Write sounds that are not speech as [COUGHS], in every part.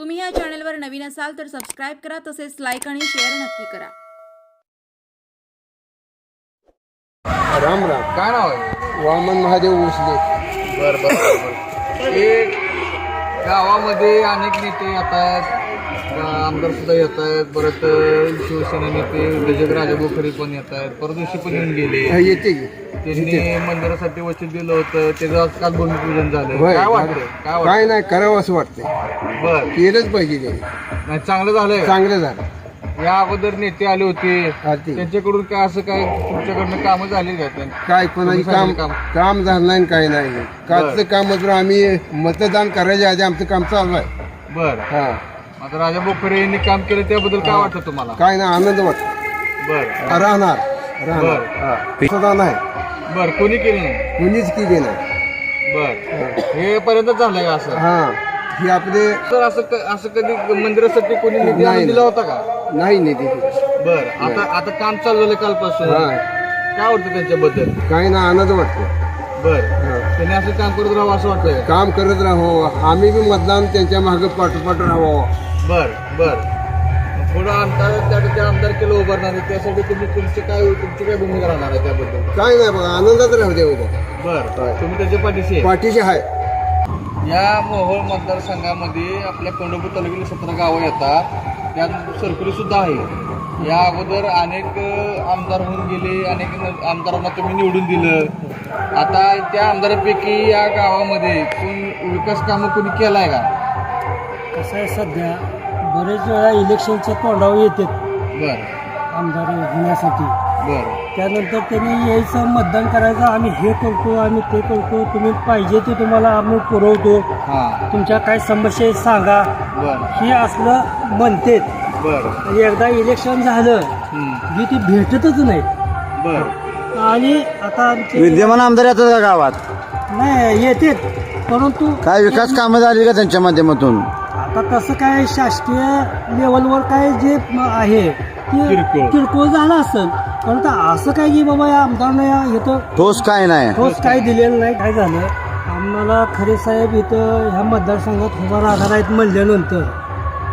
तुम्ही या चॅनलवर नवीन असाल तर सबस्क्राईब करा तसेच लाईक आणि शेअर नक्की करा. राम राम. काय नाव आहे? वामन महादेव भोसले. बर बर बर गावामध्ये अनेक नेते येतात आमदार सुद्धा येत आहेत. परत शिवसेना नेते गजक राजा बोखरे पण येत आहेत. परदेशी पण येऊन गेले. येते त्यांनी मंदिरासाठी वचन दिलं होतं. त्याचं आज काल भूमिपूजन झालं होय. काय वाटतं काय वाटतं काय नाही करावं असं वाटतंय. बर. केलंच पाहिजे ते. नाही चांगलं झालंय. चांगलं झालं. या अगोदर नेते आले होते. त्यांच्याकडून काय असं काय तुमच्याकडनं कामं झाली का त्यांनी? काय कोणाची काम सांगितलं काम झालं नाही काय नाही. कालचं काम तर आम्ही मतदान करायच्या आधी आमचं काम चालू आहे. बर. हा. आता राजा बोखरे यांनी काम केलं त्याबद्दल काय वाटतं तुम्हाला? काय नाही आनंद वाटतो. बर. राहणार राहणार. बर. हा. सुद्धा नाही. बर कोणी केलं नाही? कुणीच केली नाही. बर. हे. पर्यंत झालंय का असं? हा. ही आपले तर असं क- असं कधी मंदिरासाठी कोणी निधी आणून नाही. दिला होता का? नाही निधी बर. आता आता काम चालू झालं कालपासून. हा. काय वाटतं त्यांच्याबद्दल? काय ना आनंद वाटतो. बर. हा. त्यांनी असं काम करत राहावं असं वाटतंय? काम करत राहावं. आम्ही बी मतदान त्यांच्या मागे पाठोपाठ राहावं. बर बर. पुढं आमदार त्या- त्या आमदार केलं उभारणार आहे त्यासाठी तुम्ही तुमची काय तुमची काय भूमिका राहणार आहे त्याबद्दल? काय नाही बघा आनंदात राहू दे उद्या. बर. तुम्ही त्याच्या पाठीशी आहे. पाठीशी आहे. या मोहोळ मतदारसंघामध्ये आपल्या पंढरपूर तालुक्यातील सतरा गावं येतात. त्यात सरकुली सुद्धा आहे या अगोदर अनेक अ, आमदार होऊन गेले अनेक न- आमदारांना तुम्ही निवडून दिलं. आता त्या आमदारापैकी या गावामध्ये कोण विकास कामं कोणी केलाय का? कसं आहे सध्या बरेच वेळा इलेक्शनच्या तोंडावर येतात. बर. आमदार होण्यासाठी बर. त्यानंतर त्यांनी यायचं मतदान करायचं आम्ही हे करतो आम्ही ते करतो तुम्ही पाहिजे ते तुम्हाला आम्ही पुरवतो. हां. तुमच्या काय समस्या आहेत सांगा. बर. हे असलं म्हणतेत. बर. एकदा इलेक्शन झालं हम्म. की ती भेटतच नाही. बर. आणि आता आमचे विद्यमान आमदार येतात का गावात? नाही येतात. परंतु काय विकास कामं झाली का त्यांच्या माध्यमातून? आता तसं काय शासकीय लेवलवर काय जे म- आहे ते किरकोळ. किरकोळ झालं असेल. परंतु असं काय की बाबा या आमदारनं या इथं ठोस काय नाही. ठोस काय दिलेलं नाही काय झालं? आम्हाला खरे साहेब इथं ह्या मतदारसंघात उभा राहणार आहेत म्हणल्यानंतर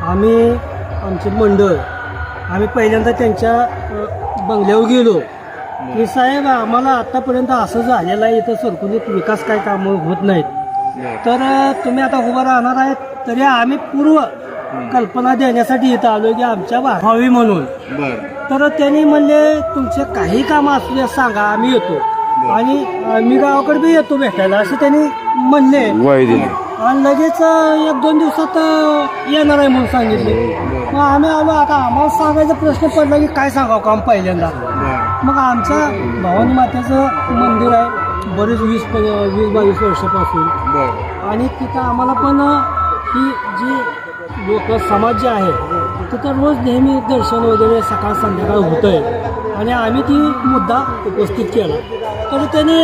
आम्ही आमचे मंडळ आम्ही पहिल्यांदा त्यांच्या अ, बंगल्यावर गेलो. की साहेब आम्हाला आतापर्यंत असं झालेलं आहे इथं सरकुलीत विकास काय कामं होत नाहीत. तर तुम्ही आता उभं राहणार आहेत तरी आम्ही पूर्व कल्पना देण्यासाठी इथं आलो की आमच्या भा- व्हावी म्हणून. बर. तर त्यांनी म्हणले तुमचे काही काम असू सांगा आम्ही येतो. आणि मी गावाकडे बी येतो भेटायला असे त्यांनी म्हणले. आणि लगेच एक दोन दिवसात येणार आहे म्हणून सांगितले. मग आम्ही आलो आता आम्हाला सांगायचा प्रश्न पडला की काय सांगावं काम पहिल्यांदा. मग आमच्या भवानी मातेचं मंदिर आहे. बरेच वीस प- वीस बावीस वर्षापासून. बर. आणि तिथं आम्हाला पण ही जी लोक समाज जे आहे तिथं रोज नेहमी दर्शन वगैरे सकाळ संध्याकाळ होतं आहे आणि आम्ही ती मुद्दा उपस्थित केला. तर त्याने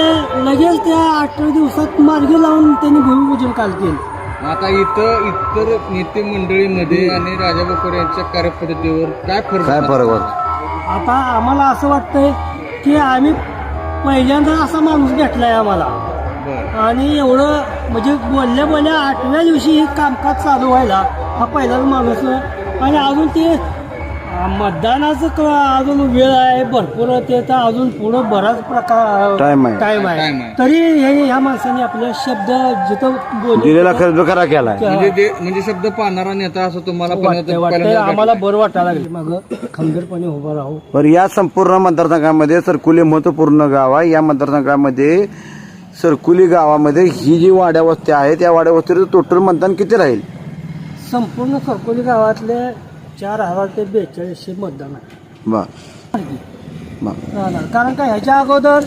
लगेच त्या अठरा दिवसात मार्गी लावून त्यांनी भूमिपूजन काल केलं. आता इथं इतर नेते मंडळीमध्ये आणि राजा बकोर यांच्या कार्यपद्धतीवर काय फरक काय आहे? फरक आता आम्हाला असं वाटतंय की आम्ही पहिल्यांदा असा माणूस भेटलाय आम्हाला. बर. आणि एवढं म्हणजे बोलल्या बोलल्या आठव्या दिवशी हे कामकाज चालू व्हायला हा पहिलाच माणूस आणि अजून ते मतदानाचं क- अजून वेळ आहे भरपूर ते तर अजून पुढं बराच प्रकार Time आहे. टाइम आहे. तरी हे ह्या माणसाने आपले शब्द जिथं दिलेला खर्च खरा केलाय. म्हणजे ते म्हणजे शब्द पाहणारा नेता असं तुम्हाला वाटतंय वाटतंय. आम्हाला. बरं वाटायला लागलं. मग खंबीरपणे उभं राहू. बरं या संपूर्ण मतदारसंघामध्ये सरकुली महत्त्वपूर्ण गाव आहे. या मतदारसंघामध्ये सरकुली गावामध्ये ही जी वाड्या वस्ती आहे त्या वाड्या वस्तीचं टोटल मतदान किती राहील? संपूर्ण सरकोली गावातले चार हजार ते बेचाळीसशे मतदान आहे. बर बर राहणार कारण का ह्याच्या अगोदर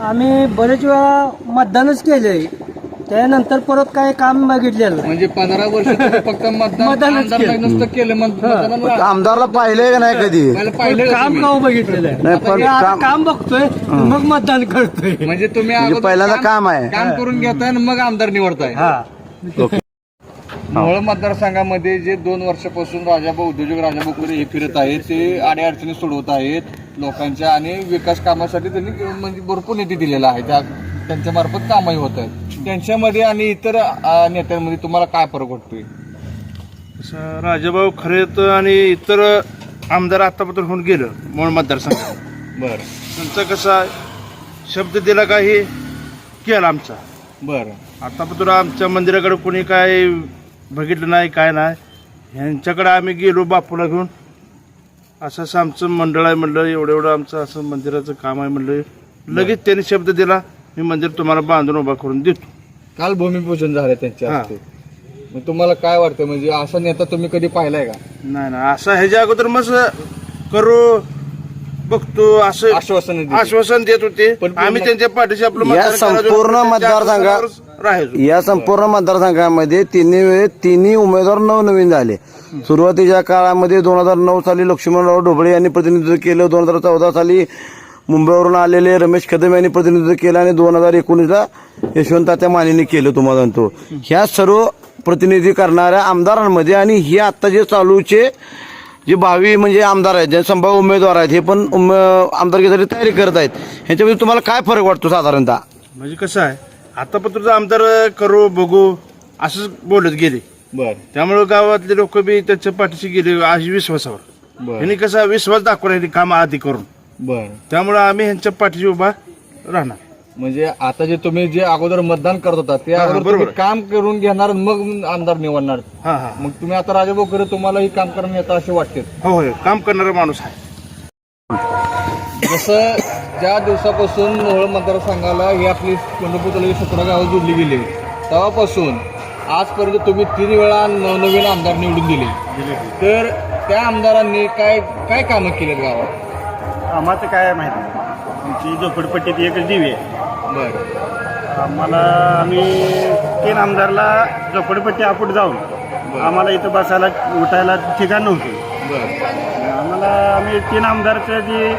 आम्ही बरेच वेळा मतदानच केले. त्यानंतर परत काय काम बघितलेलं नाही. म्हणजे पंधरा वर्ष तुम्ही फक्त मतदान मतदानच केलं. नुसतं केलं. मत- मतदानाला- आमदारला पाहिलंय का नाही कधी? मला पाहिलं का काम तुम्ही? का बघितलेलं आहे. नाही, पण आता आता काम- काम बघतोय मग मतदान करतोय. म्हणजे तुम्ही म्हणजे अगोदर पहिल्यांदा काम आहे. काम करून घेताय आणि मग आमदार निवडताय. हा. मोहोळ मतदारसंघामध्ये जे दोन वर्षापासून राजाभाऊ उद्योजक राजाभाऊ कुरे हे फिरत आहेत ते अडीअडचणी सोडवत आहेत लोकांच्या आणि विकास कामासाठी त्यांनी म्हणजे भरपूर निधी दिलेला आहे. त्या त्यांच्या मार्फत कामही होत आहेत. त्यांच्यामध्ये आणि इतर नेत्यांमध्ये तुम्हाला काय फरक वाटतोय? राजाभाऊ खरेत आणि इतर आमदार आतापर्यंत होऊन गेलं मूळ मतदारसंघात [COUGHS] बर. त्यांचा कसा शब्द दिला का हे केला आमचा. बर. आतापर्यंत आमच्या मंदिराकडे कोणी काय बघितलं नाही काय नाही. ह्यांच्याकडे आम्ही गेलो बापूला घेऊन. असं असं आमचं मंडळ आहे म्हणलं एवढं एवढं आमचं असं मंदिराचं काम आहे म्हणलं. लगेच त्यांनी शब्द दिला मी मंदिर तुम्हाला बांधून उभा करून देतो. काल भूमिपूजन झालं त्यांच्या हा. हस्ते. मग तुम्हाला काय वाटतं म्हणजे असा नेता तुम्ही कधी पाहिलाय का? नाही ना असं ह्याच्या अगोदर मग करू बघतो असं आश्वासन दिली. आश्वासन देत होते. पण आम्ही त्यांच्या पाठीशी आपलं या मतदान करायचो. संपूर्ण त्यांच्या मतदारसंघा- आश्वासनावरच राहायचो या संपूर्ण मतदारसंघामध्ये तिन्ही वेळे तिन्ही उमेदवार नवनवीन झाले. सुरुवातीच्या काळामध्ये दोन हजार नऊ साली लक्ष्मणराव ढोबळे यांनी प्रतिनिधित्व केलं. दोन हजार चौदा साली मुंबईवरून आलेले रमेश कदम यांनी प्रतिनिधित्व केलं आणि दोन हजार एकोणीसला यशवंत तात्या मानेनी केलं तुम्हाला सांगतो. ह्या सर्व प्रतिनिधी करणाऱ्या आमदारांमध्ये आणि हे आता जे चालूचे जे भावी म्हणजे आमदार आहेत जे संभाव्य उमेदवार आहेत हे पण उम आमदारकीसाठी तयारी करत आहेत. ह्याच्यामध्ये तुम्हाला काय फरक वाटतो साधारणतः? म्हणजे कसं आहे आतापर्यंत आमदार करू बघू असंच बोलत गेले. बर. त्यामुळे गावातले लोक बी त्याच्या पाठीशी गेले आज विश्वासावर. बर. यांनी कसा विश्वास दाखवला यांनी काम आधी करून. बर. त्यामुळे आम्ही ह्यांच्या पाठीशी उभा राहणार. म्हणजे आता जे तुम्ही जे अगोदर मतदान करत होता ते हा, अगोदर बरोबर. तुम्ही काम करून घेणार मग आमदार निवडणार. हा हा मग तुम्ही आता राजाभाऊ खरे तुम्हाला ही काम करून येतं असे वाटते. हो होय काम करणारा माणूस आहे. जसं ज्या दिवसापासून मोहोळ मतदारसंघाला ही आपली पंढरपूर तालुक्यात सतरा गावं जोडली गेली तेव्हापासून आजपर्यंत तुम्ही तीन वेळा नवनवीन आमदार निवडून दिले. तर त्या आमदारांनी काय काय कामं केलीत गावात? आम्हाचं काय आहे माहिती? आमची झोपडपट्टीत एकच दिवी आहे. बर. आम्हाला आम्ही तीन आमदारला झोपडपट्टी आपूट जाऊन आम्हाला इथं बसायला उठायला ठिकाण नव्हतं. बर. आम्हाला आम्ही तीन आमदारचं जी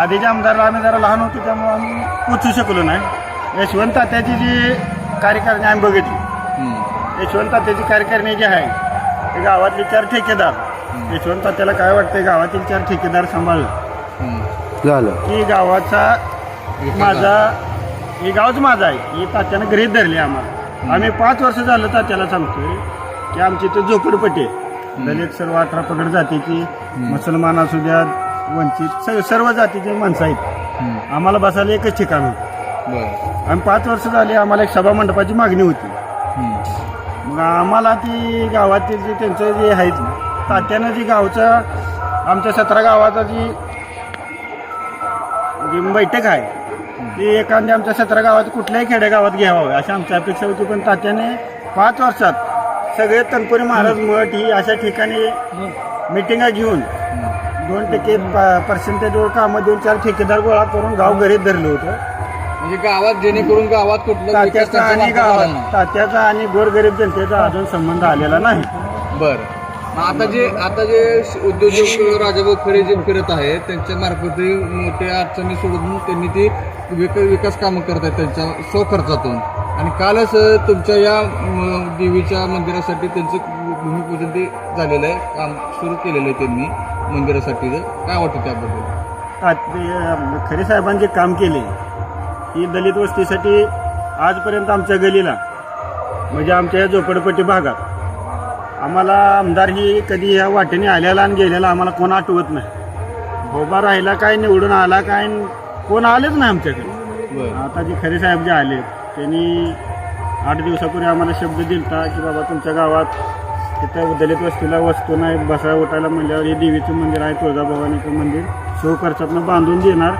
आधीच्या आमदारला आम्ही जरा लहान होतो त्यामुळे आम्ही पोचू शकलो नाही. यशवंत तात्याची जी कार्यकारिणी आम्ही बघितली. यशवंत तात्याची कार्यकारिणी जी आहे ते गावातले चार ठेकेदार. यशवंत तात्याला काय वाटतंय गावातील चार ठेकेदार सांभाळलं. झालं. की गावाचा माझा हे गावच माझं आहे. ही तात्यानं गृहीत धरली आम्हाला. आम्ही पाच वर्ष झालं तात्याला सांगतोय की आमची इथं झोपडपट्टी दलित सर्व अठरा पगड जातीची मुसलमान असू द्या वंचित स- सर्व जातीची माणसं आहेत. हम्म. आम्हाला बसायला एकच ठिकाण होतं. बर. आम्ही पाच वर्ष झाली आम्हाला एक सभा मंडपाची मागणी होती. हम्म. मग आम्हाला ती गावातील जे त्यांचं जे आहेत तात्यानं जी गावचं आमच्या सतरा गावाचा जी जी बैठक आहे ती एखाद्या आमच्या सतरा गावात कुठल्याही खेडेगावात घ्यावं अशी आमची अपेक्षा होती. पण तात्याने पाच वर्षात सगळे तनपुरी महाराज मठ ही अशा ठिकाणी मिटिंगा घेऊन दोन टक्के पर्सेंटेजवर कामं देऊन चार ठेकेदार गोळा करून गाव घरीच धरलं होतं. म्हणजे गावात जेणेकरून गावात कुठलं विकास तात्याचा त्यांच्या आणि गावात नाही. तात्याचा आणि गोरगरीब जनतेचा अजून संबंध आलेला नाही. बर. मग आता जे आता जे उद्योजक राजाभाऊ खरे जे फिरत आहेत त्यांच्या मार्फत मोठ्या अडचणी सोडून त्यांनी ती विक विकास कामं करत आहेत त्यांच्या स्वखर्चातून. आणि कालच अ, तुमच्या या म, देवीच्या मंदिरासाठी त्यांचं भूमिपूजन ते झालेलं आहे. काम सुरू केलेलं आहे त्यांनी. मंदिरासाठीचं काय वाटतं त्याबद्दल? खरे साहेबांनी जे काम केले. ही दलित वस्तीसाठी आजपर्यंत आमच्या गलीला म्हणजे आमच्या या झोपडपट्टी भागात आम्हाला आमदार ही कधी ह्या वाटेने आलेला आणि गेलेला आम्हाला कोण आठवत नाही. उभा राहिला काय निवडून आला काय कोण आलेच नाही आमच्याकडे. बरं. आता जे खरे साहेब जे आले त्यांनी आठ दिवसापूर्वी आम्हाला शब्द दिलता की बाबा तुमच्या गावात तिथं दलित वस्तीला वस्तू नाही बसा उठायला म्हणल्यावर हे देवीचं मंदिर आहे तुळजाभवानीचं मंदिर. सो खर्चातनं बांधून देणार.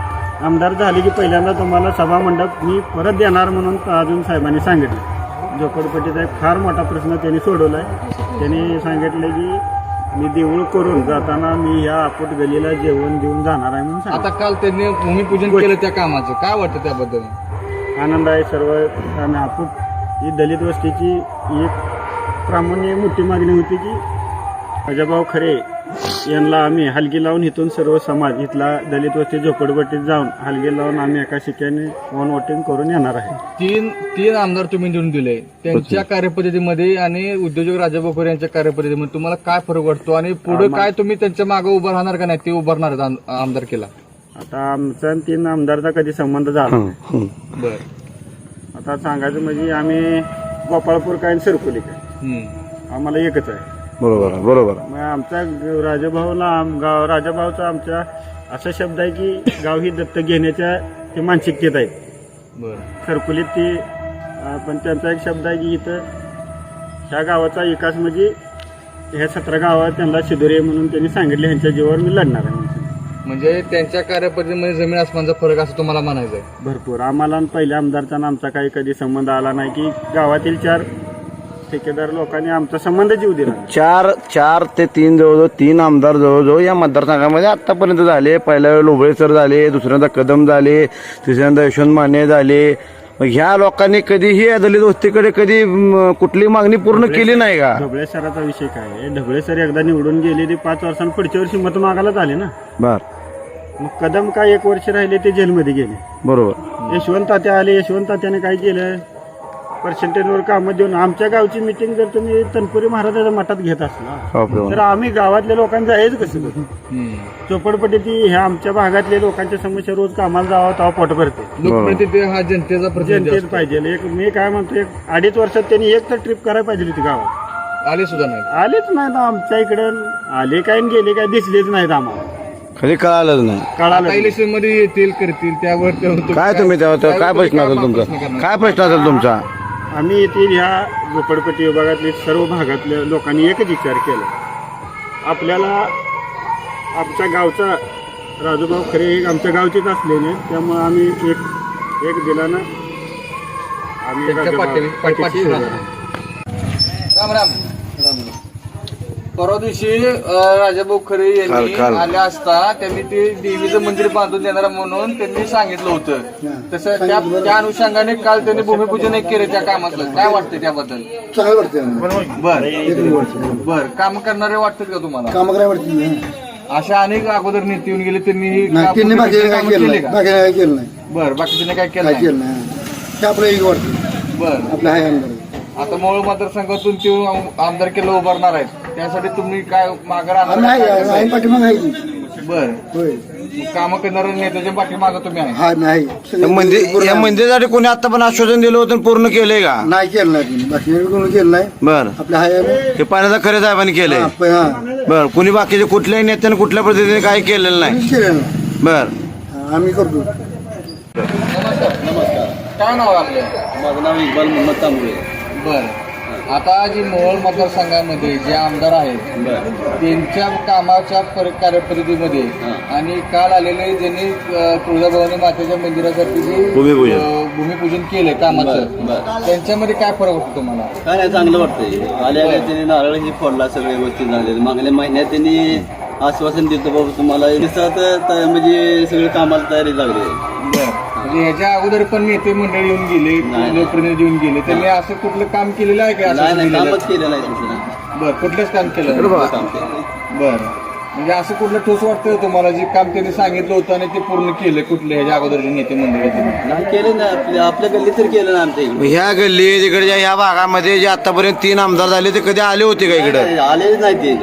आमदार झाले की पहिल्यांदा तुम्हाला सभा मंडप मी परत देणार म्हणून अजून साहेबांनी सांगितलं. झोपडपट्टीचा एक फार मोठा प्रश्न त्यांनी सोडवला आहे त्यांनी सांगितलं की मी देऊळ करून जाताना मी ह्या आपूट गलीला जेवण देऊन जाणार आहे म्हणून. आता काल त्यांनी भूमिपूजन केलं त्या कामाचं. काय वाटतं त्याबद्दल? आनंद आहे सर्व. आणि आपण ही दलित वस्तीची एक प्रामुण्य मोठी मागणी होती की अजयभाऊ खरे यांना आम्ही हलगी लावून इथून सर्व समाज इथला दलित वस्ती झोपडपट्टीत जाऊन हलगी लावून आम्ही एका शिक्क्याने वन वोटिंग करून येणार आहे. तीन तीन आमदार तुम्ही निवडून दिले. त्यांच्या कार्यपद्धतीमध्ये आणि उद्योजक राजा बोकर यांच्या कार्यपद्धतीमध्ये तुम्हाला काय फरक वाटतो आणि पुढे काय तुम्ही त्यांच्या मागे उभं राहणार का नाही? ते उभारणार आहेत आम- आमदार केला. आता आमचा आणि तीन आमदारचा कधी संबंध झाला नाही. बर. आता सांगायचं म्हणजे आम्ही गोपाळपूर काय आणि सरकुली काय आम्हाला एकच आहे. बरोबर आहे, बरोबर आहे. मग आमचा राजाभाऊला आम- गाव राजाभाऊचा आमच्या असा शब्द आहे की गाव ही दत्तक घेण्याच्या ते मानसिकतेत आहेत बर. सरकुलीत ती अं, पण त्यांचा एक शब्द आहे की इथं ह्या गावाचा विकास म्हणजे ह्या सतरा गावात त्यांना शिदोरी म्हणून त्यांनी सांगितले ह्यांच्या जीवावर मी लढणार आहे म्हणून. म्हणजे त्यांच्या कार्यपद्धतीमध्ये जमीन आसमानचा फरक असं तुम्हाला म्हणायचं आहे भरपूर. आम्हाला आणि पहिल्या आमदारचा आणि आमचा काही कधी संबंध आला नाही की गावातील चार ठेकेदार लोकांनी आमचा संबंध जीव दिला. चार चार ते तीन जवळजवळ तीन आमदार जवळजवळ या मतदारसंघामध्ये आतापर्यंत झाले. पहिल्या वेळी लोबळे सर झाले दुसऱ्यांदा कदम झाले तिसऱ्यांदा यशवंत माने झाले. मग ह्या लोकांनी कधीही या दलित वस्तीकडे कधी म, कुठली मागणी पूर्ण केली नाही का? ढबळे सराचा विषय काय आहे? ढबळे सर एकदा निवडून गेले ते पाच वर्षांनी पुढच्या वर्षी मत मागायला आले ना. बर. मग कदम काय एक वर्ष राहिले ते जेलमध्ये गेले. बरोबर. यशवंत तात्या आले यशवंत तात्याने काय केलं? पर्सेंटेजवर कामं देऊन आमच्या गावची मिटिंग जर तुम्ही तनपुरी महाराजाच्या मठात घेत असला तर आम्ही गावातल्या लोकांचं आहेच कसं चोपडपट्टी ती ह्या आमच्या भागातल्या लोकांच्या समस्या रोज कामाला जावं तेव्हा पोट भरते. लोकप्रतिनिधी हा जनतेचा प्रतिनिधी जनतेच. पाहिजे. एक मी काय म्हणतो एक अडीच वर्षात त्यांनी एक तर ट्रिप करायला पाहिजे होती गावात. आले सुद्धा नाही आलेच नाहीत आमच्या इकडे. आले काय आणि गेले काय दिसलेच नाहीत आम्हाला. कधी कळालंच नाही. कळालं इलेक्शनमध्ये येतील करतील त्यावर ते- काय तुम्ही तेव्हा तेव्हा काय प्रश्न असेल तुमचा? काय प्रश्न असेल तुमचा? आम्ही येथील ह्या झोपडपट्टी विभागातले सर्व भागातल्या लोकांनी एकच विचार केला. आपल्याला आमच्या गावचा राजूभाऊ खरे हे आमच्या गावचेच असलेले त्यामुळे आम्ही एक एक दिलानं. आम्ही. राम राम. परवा दिवशी राजाभाऊ खरे यांनी काल- काल. आल्या असता त्यांनी ते देवीचं मंदिर बांधून देणार म्हणून त्यांनी सांगितलं होतं. तसं त्या त्या अनुषंगाने काल त्यांनी भूमिपूजन एक केलं त्या कामातलं. काय वाटतं त्याबद्दल? चांगलं वाटतं बर. बर. काम करणारे वाटतात का तुम्हाला? काम करायला वाटतं अशा अनेक अगोदर नेते येऊन गेले त्यांनी ही नाही त्यांनी कामं बाकी काय केलं केले नाही. का बाकी काय केलं नाही. बर बाकीच्याने काय केलं काय नाही? केलं नाही. ते आपलं एक वाटतं. बर. आपलं आमदार. आता मोहोळ मतदारसंघातून ते आमदार केलं उभारणार आहेत. त्यासाठी तुम्ही काय मागे आम्ही आहे आहे राहणार पाठीमाग आहे. की. बर. होय. काम करणाऱ्या नेत्याच्या पाठीमागे तुम्ही आहे. हा नाही. या मंदिर या. मंदिरासाठी कोणी आता पण आश्वासन दिलं होतं आणि पूर्ण केलंय का? नाही केलं नाही तुम्ही बाकी कोणी केलं नाही. बर. आपलं आहे आम्ही. हे पाण्याचा खरे साहेबांनी केलंय. हा, बर कुणी बाकीचे कुठल्याही नेत्याने कुठल्या पद्धतीने काही केलेलं नाही. केलं नाही. बर. हा, आम्ही करतो. काय नाव आहे आपलं? माझं नाव इक्बाल मोहम्मद तांबळे. बर. आता जी मोहोळ मतदारसंघामध्ये जे आमदार आहेत त्यांच्या कामाच्या पर- कार्यपद्धतीमध्ये आणि काल आलेले ज्यांनी तुळजाभवानी मातेच्या मंदिरासाठी जे भूमिपूजन. केलंय कामाचं त्यांच्यामध्ये काय फरक वाटतो तुम्हाला? काय नाही चांगलं वाटतंय. आल्या त्यांनी नारळ ही फोडला सगळे गोष्टी झाले मागल्या महिन्यात त्यांनी आश्वासन दिलं बाबा तुम्हाला दिवसात त- म्हणजे सगळे कामाला तयारी लागली. म्हणजे ह्याच्या अगोदर पण नेते मंडळी येऊन गेले नाही. लोकप्रतिनिधी येऊन गेले. त्यांनी असं कुठलं काम केलेलं आहे का? नाही असं नाही? कामच दुसरं. बर कुठलंच काम केलं नाही? काम केलं बर. म्हणजे असं कुठलं ठोस वाटतं तुम्हाला जे काम त्यांनी सांगितलं होतं आणि ते पूर्ण केलं कुठले ह्याच्या अगोदरचे नेते मंडळी? नाही केलं नाही. आपल्या आपल्या गल्लीत तर केलं ना आमच्या इकडे. ह्या गल्ली तिकडच्या ह्या भागामध्ये जे आतापर्यंत तीन आमदार झाले ते कधी आले होते का इकडे? आलेच नाही ते.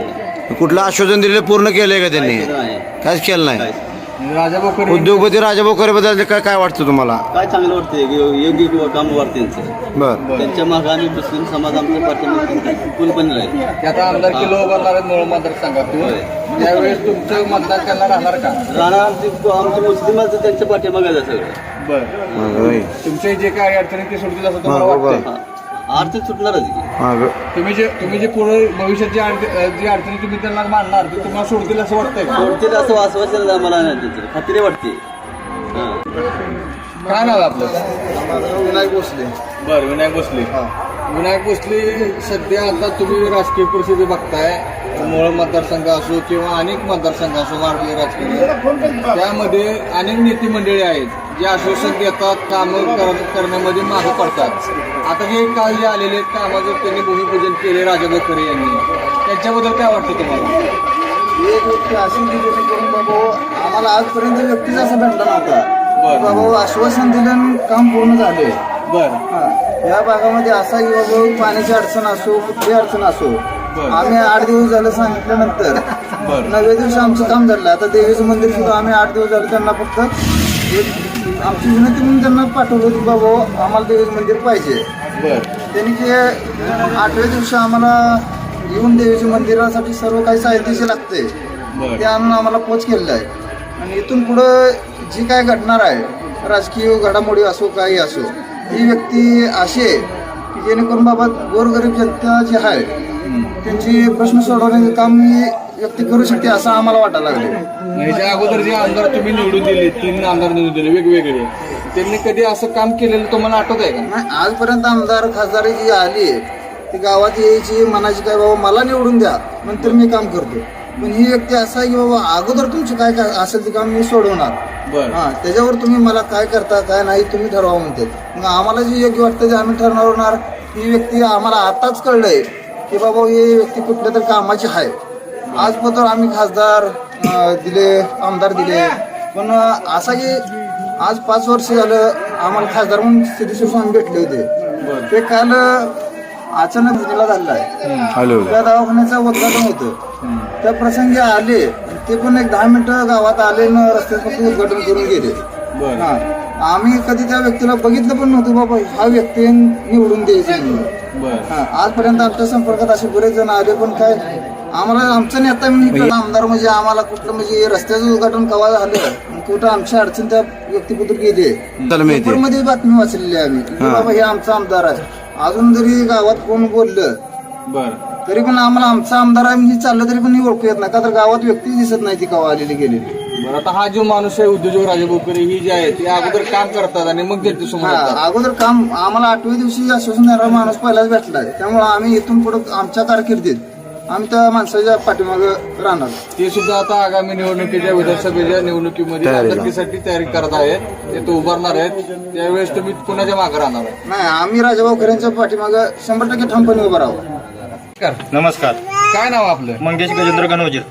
कुठलं आश्वासन दिलेलं पूर्ण केलंय का त्यांनी? नाही. काहीच केलं नाही? राजा बोकर उद्योगपती राजाभाऊ खरे बद्दल काय काय वाटतं तुम्हाला? काय चांगलं वाटतंय? की योग्य किंवा काम वाटतं त्यांचं बर. त्यांच्या मागे आम्ही मुस्लिम समाज आमच्या पाठीमागे पूर्णपणे राहील. ते आता आमदार किलो उभारणार आहेत मूळ मतदारसंघातून त्यावेळेस तुमचं मतदान करणार राहणार का? राहणार आमची आमची मुस्लिमाचं त्यांच्या पाठीमागे आहे. सगळं बर. तुमचे जे काय अडचणी ते सोडतील असं तुम्हाला हा, बरोबर. वाटतंय? हा. सुटणारच की. मागं. तुम्ही जे तुम्ही जे पुढे भविष्यात जी जी अडचणी तुम्ही त्यांना मांडणार ते तुम्हाला सोडतील असं वाटतंय का? सोडतील असं आम्हाला नाही त्यांचं खात्री वाटते. हां. काय नाव आहे आपलं? विनायक भोसले. बर विनायक भोसले. विनायक भोसले सध्या आता तुम्ही राजकीय परिस्थिती बघताय. मोळ मतदारसंघ असो किंवा अनेक मतदारसंघ असो भारतीय राजकीय. त्यामध्ये अनेक नेते मंडळी आहेत. जे आश्वासन देतात कामं कर- करण्यामध्ये मागे पडतात. आता जे काल जे आलेले कामाचं त्यांनी भूमिपूजन केले राजाभाऊ खरे यांनी. त्यांच्याबद्दल काय वाटतं तुम्हाला? एक व्यक्ती अशी करून बाबा आम्हाला आजपर्यंत व्यक्तीच असा भेटला नव्हता. बरं. बाबा आश्वासन दिलं आणि काम पूर्ण झाले. बर. या भागामध्ये असा की बाबा पाण्याची अडचण असो कुठली अडचण असो बरं. आम्ही आठ दिवस झालं सांगितल्यानंतर. बरं. नव्या दिवशी आमचं काम झालं आता देवीचं मंदिर सुद्धा आम्ही आठ दिवस झालं त्यांना फक्त एक आमची विनंती म्हणून त्यांना पाठवलं होती बाबा आम्हाला देवीचं मंदिर पाहिजे. बर. त्यांनी ते आठव्या दिवशी आम्हाला येऊन देवीच्या मंदिरासाठी सर्व काही साहित्य जे लागते ते आणून आम्हाला पोच केलेलं आहे. आणि इथून पुढं जी काय घडणार आहे राजकीय घडामोडी असो काही असो ही व्यक्ती अशी आहे की जेणेकरून बाबा गोरगरीब जनता जी आहे त्यांची प्रश्न सोडवण्याचं काम ही व्यक्ती करू शकते असं आम्हाला वाटायला लागले. ह्याच्या अगोदर जे आमदार तुम्ही निवडून दिले तीन आमदार निवडून दिले वेगवेगळे. त्यांनी कधी असं काम केलेलं तुम्हाला आठवत आहे का? नाही आजपर्यंत आमदार खासदारी जी आली ती गावात यायची मनाची काय बाबा मला निवडून द्या नंतर मी काम करतो. पण ही व्यक्ती असं आहे की बाबा अगोदर तुमचं काय काय असेल ते काम मी सोडवणार. बरं. हा त्याच्यावर तुम्ही मला काय करता काय नाही तुम्ही ठरवा म्हणतात मग आम्हाला जे योग्य वाटतं ते आम्ही ठरवणार. ही व्यक्ती आम्हाला आताच कळलंय की बाबा ही व्यक्ती कुठल्या तरी कामाची आहे. आजपर्यंत आम्ही खासदार अं, दिले आमदार दिले. पण असं की आज पाच वर्ष झालं आम्हाला खासदार म्हणून सिद्धेश्वर स्वामी भेटले होते. ते काल अचानक झालेला आहे. त्या दवाखान्याचं उद्घाटन होतं. त्या प्रसंगी आले ते पण एक दहा मिनिटं गावात आले न रस्त्यात फक्त उद्घाटन करून गेले. हा. आम्ही कधी त्या व्यक्तीला बघितलं पण नव्हतं बाबा हा व्यक्ती निवडून द्यायची म्हणून हा. आजपर्यंत आमच्या संपर्कात असे बरेच जण आले पण काय आम्हाला आमचा नेता इकडं आमदार म्हणजे आम्हाला कुठलं म्हणजे रस्त्याचं उद्घाटन कवा झालं? कुठं आमच्या अडचण त्या व्यक्तीबद्दल गेली? मध्ये बातमी वाचलेली आहे आम्ही. की बाबा हे आमचा आमदार आहे. अजून जरी गावात कोण बोललं बरं. तरी पण आम्हाला आमचा आमदार आहे म्हणजे चाललं तरी पण ही ओळखू येत नाही. का तर गावात व्यक्ती दिसत नाही ती कवा आलेली गेलेली. बरं आता हा जो माणूस आहे उद्योजक राजे बोकरे ही जी आहे ती अगोदर काम करतात आणि मग समोर. हा अगोदर काम आम्हाला आठव्या दिवशी आश्वासन देणारा माणूस पहिलाच भेटलाय त्यामुळे आम्ही इथून पुढे आमच्या कारकिर्दीत आम्ही त्या माणसाच्या पाठीमागे राहणार. ते सुद्धा आता आगामी निवडणुकीच्या विधानसभेच्या निवडणुकीमध्ये आमदारकीसाठी तयारी करत आहेत ते तो उभारणार आहेत. त्यावेळेस तुम्ही कुणाच्या मागे राहणार आहे? नाही आम्ही राजाभाऊ खऱ्यांच्या पाठीमागे शंभर टक्के ठामपणे उभं राहू नमस्कार. काय नाव आपलं? मंगेश गजेंद्र गणवजीर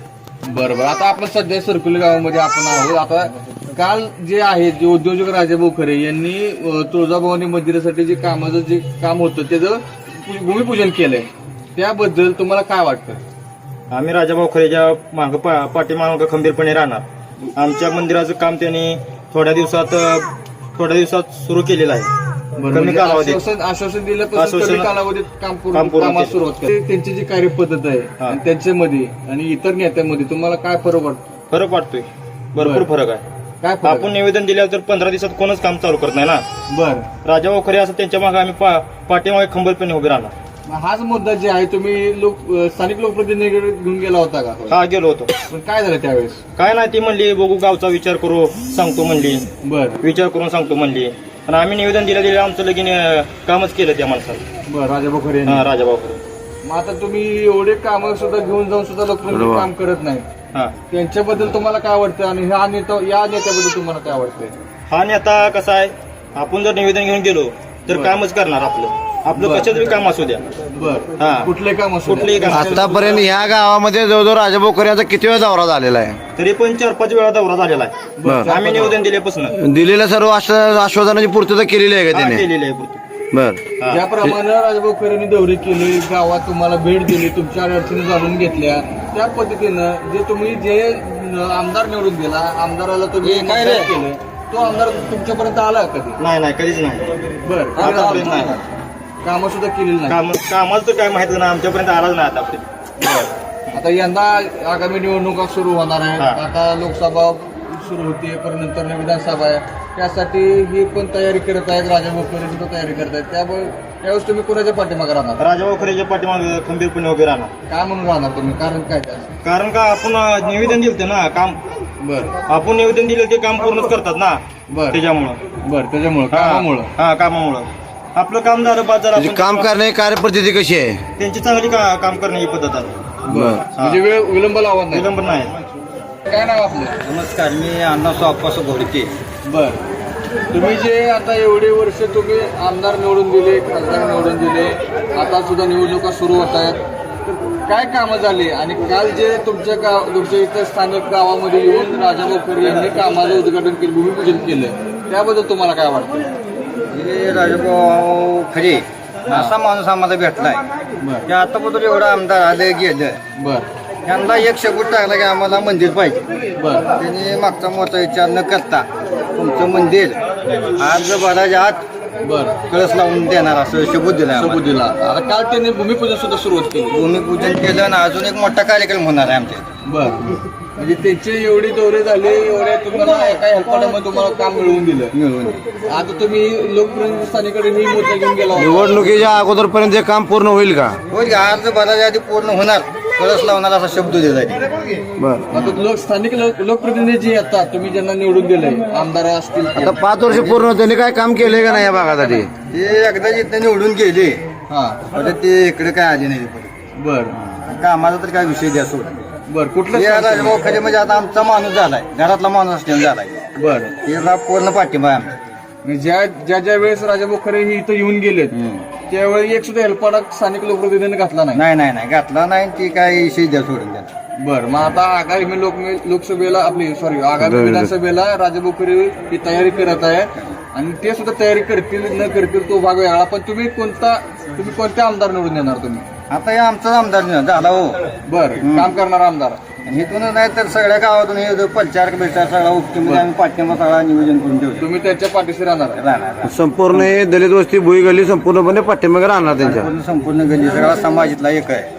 बरं बरं. आता आपण सध्या सरकुली गावामध्ये आपण आहोत. आता काल जे आहे जे उद्योजक राजा बोखरे यांनी अं, तुळजाभवानी मंदिरासाठी जे कामाचं जे काम होतं त्याचं पू- भूमिपूजन केलंय. त्याबद्दल तुम्हाला काय वाटतं? आम्ही राजाभाऊ खरेच्या माग पाठीमाग खंबीरपणे राहणार. आमच्या मंदिराचं काम त्यांनी थोड्या दिवसात थोड्या दिवसात सुरू केलेलं आहे. कमी म्हणजे कालावधीत. आश्वासन आश्वासन दिल्यापासून आश्वासन- कमी कालावधीत काम पूर्ण काम पूर्ण कामास केलं. सुरुवात त्यांची जी कार्यपद्धत आहे हा. आणि त्यांच्यामध्ये आणि इतर नेत्यांमध्ये तुम्हाला काय फरक वाटतो? फरक वाटतोय. भरपूर फरक आहे. काय फरक आपण निवेदन दिल्यावर तर पंधरा दिवसात कोणच काम चालू करत नाही ना? बर. राजाभाऊ खरे असं त्यांच्या मागे आम्ही पा- पाठीमागे खंबीरपणे उभे राहणार. हाच मुद्दा जे आहे तुम्ही लोक स्थानिक लोकप्रतिनिधीकडे घेऊन गेला होता का? हा गेलो होतो. पण काय झालं त्यावेळेस? काय नाही ती म्हणली बघू गावचा विचार करू सांगतो म्हणली. बर. विचार करून सांगतो म्हणली. आणि आम्ही निवेदन दिलं दिलं आमचं लगीन अं, कामच केलं त्या माणसाला बर राजा बोखरे हा राजाभाऊ खरे. मग आता तुम्ही एवढे काम सुद्धा घेऊन जाऊन सुद्धा लोकप्रतिनिधी काम करत नाही. हा. त्यांच्याबद्दल तुम्हाला काय वाटतं आणि ह्या नेता या नेत्याबद्दल तुम्हाला काय वाटतंय हा नेता कसा आहे? आपण जर निवेदन घेऊन गेलो तर कामच करणार आपलं. आपलं. कशाचं बी काम असू द्या. बर. हा. कुठले काम असू द्या. कुठलेही काम आतापर्यंत ह्या गावामध्ये जवळजवळ राजाभाऊ यांचा किती वेळा दौरा झालेला आहे? तरी पण चार पाच वेळा दौरा झालेला आहे. बरं. आम्ही निवेदन दिल्यापासून. दिलेल्या सर्व आश्वा- आश्वासनाची पूर्तता केलेली आहे का त्याने? केलेली आहे पूर्ती. बर. हा. ज्याप्रमाणे राजभाऊकरांनी दौरे केले गावात तुम्हाला भेट दिली तुमच्या अडचणी जाणून घेतल्या त्या पद्धतीनं जे तुम्ही जे न- आमदार निवडून दिला आमदाराला तुम्ही मतदान केलं तो आमदार तुमच्यापर्यंत आला कधी? नाही नाही कधीच नाही. बर आतापर्यंत नाही. कामं सुद्धा केलेली नाही. काम कामाचं तर काय माहीत नाही आमच्यापर्यंत आलाच नाही आतापर्यंत आता यंदा आगामी निवडणुका सुरू होणार आहे. आता लोकसभा सुरू होते परत नंतर विधानसभा आहे. त्यासाठी ही पण तयारी करत आहेत राजा भोकरे सुद्धा तयारी करत आहेत. त्यामुळे त्यावेळेस तुम्ही कोणाच्या पाठीमागे राहणार? राजाभाऊ खरेच्या पाठीमागे खंबीरपणे उभे राहणार. काय म्हणून राहणार तुम्ही? कारण काय त्याचं कारण का आपण अं, निवेदन दिलं ना काम. बर. आपण निवेदन दिलं ते काम पूर्णच करतात ना. बर. त्याच्यामुळं. बर त्याच्यामुळं कामामुळं. हा कामामुळं. आपलं काम झालं म्हणजे आपण- काम करण्याची कार्यपद्धती कशी आहे? त्यांची चांगली का- काम करण्याची पद्धत आहे. बर. म्हणजे वेळ विलंब लावत नाही. विलंब नाही. काय नाव आपलं? नमस्कार मी अण्णा सोप्पास घोडके. बर. तुम्ही जे आता एवढे वर्ष तुम्ही आमदार निवडून दिले खासदार निवडून दिले आता सुद्धा निवडणुका सुरू होत आहेत. काय कामं झाली? आणि काल जे तुमच्या गाव तुमच्या इथं स्थानिक गावामध्ये येऊन राजा यांनी कामाचं उद्घाटन केलं भूमिपूजन केलं त्याबद्दल तुम्हाला काय वाटतं? हे राजभाऊ खरे असा माणूस आम्हाला भेटलाय. की आतापर्यंत एवढं आमदार आले गेलं. बर. त्यांना एक शब्द टाकला की आम्हाला मंदिर पाहिजे. बर. त्यांनी मागचा मोठा विचार न करता तुमचं मंदिर आज भराच्या आत बरं. कळस लावून देणार असं शबूत दिला सबूत दिला आता काल त्यांनी भूमिपूजन सुद्धा सुरुवात केली. भूमिपूजन केलं आणि अजून एक मोठा कार्यक्रम होणार आहे आमच्या. इथे. बर. म्हणजे त्यांचे एवढे दौरे झाले एवढे तुम्हाला एका हेल्पाटामध्ये तुम्हाला काम मिळवून दिलं. मिळवून आता तुम्ही लोकप्रतिनिधी स्थानिकडे ही मुद्दा घेऊन गेला. होता. निवडणुकीच्या अगोदरपर्यंत हे काम पूर्ण होईल का? होईल का? अर्ज भरायच्या आधी पूर्ण होणार. कळस लावणार असा शब्द दिला बर. आता लोक स्थानिक लोक लोकप्रतिनिधी जे येतात तुम्ही ज्यांना निवडून दिले आमदार असतील ते. आता पाच वर्ष पूर्ण त्यांनी काय काम केलंय का नाही या भागासाठी? ते एकदा जिथे निवडून गेले हा. परत ते इकडे काय आले नाही परत. बर. कामाचा तर काय विषय द्या सोड. बर कुठलं हे? खरे म्हणजे आता आमचा माणूस झालाय घरातला माणूस असल्याने झालाय. बर. हे पूर्ण पाठिंबा आहे आमचा. म्हणजे ज्या ज्या ज्या वेळेस राजा बोखरे हे इथं येऊन गेलेत त्यावेळी एक सुद्धा हेल्पाडा स्थानिक लोकप्रतिनिधीने घातला नाही. नाही नाही नाही घातला नाही ती काय विषय द्या सोडून द्या बर मग आता आगामी लोक लोकसभेला आपली सॉरी आगामी विधानसभेला राजा बोखरे ही तयारी करत आहे. आणि ते सुद्धा तयारी करतील न करतील तो भाग वेगळा. पण तुम्ही कोणता तुम्ही कोणत्या आमदार निवडून देणार तुम्ही? आता हे आमचाच आमदार झाला हो. बर काम करणारा आमदार. आणि इथूनच नाही तर सगळ्या गावातून हे जो प्रचार बिचार सगळा उपटीमध्ये आम्ही पाठिंबा सगळा नियोजन करून ठेवतो. तुम्ही त्यांच्या पाठीशी राहणार. आहे. राहणार. संपूर्ण हे दलित वस्ती भुई गल्ली संपूर्णपणे पाठिंबा राहणार त्यांच्या. पूर्ण संपूर्ण गल्ली सगळा समाजातला एक आहे.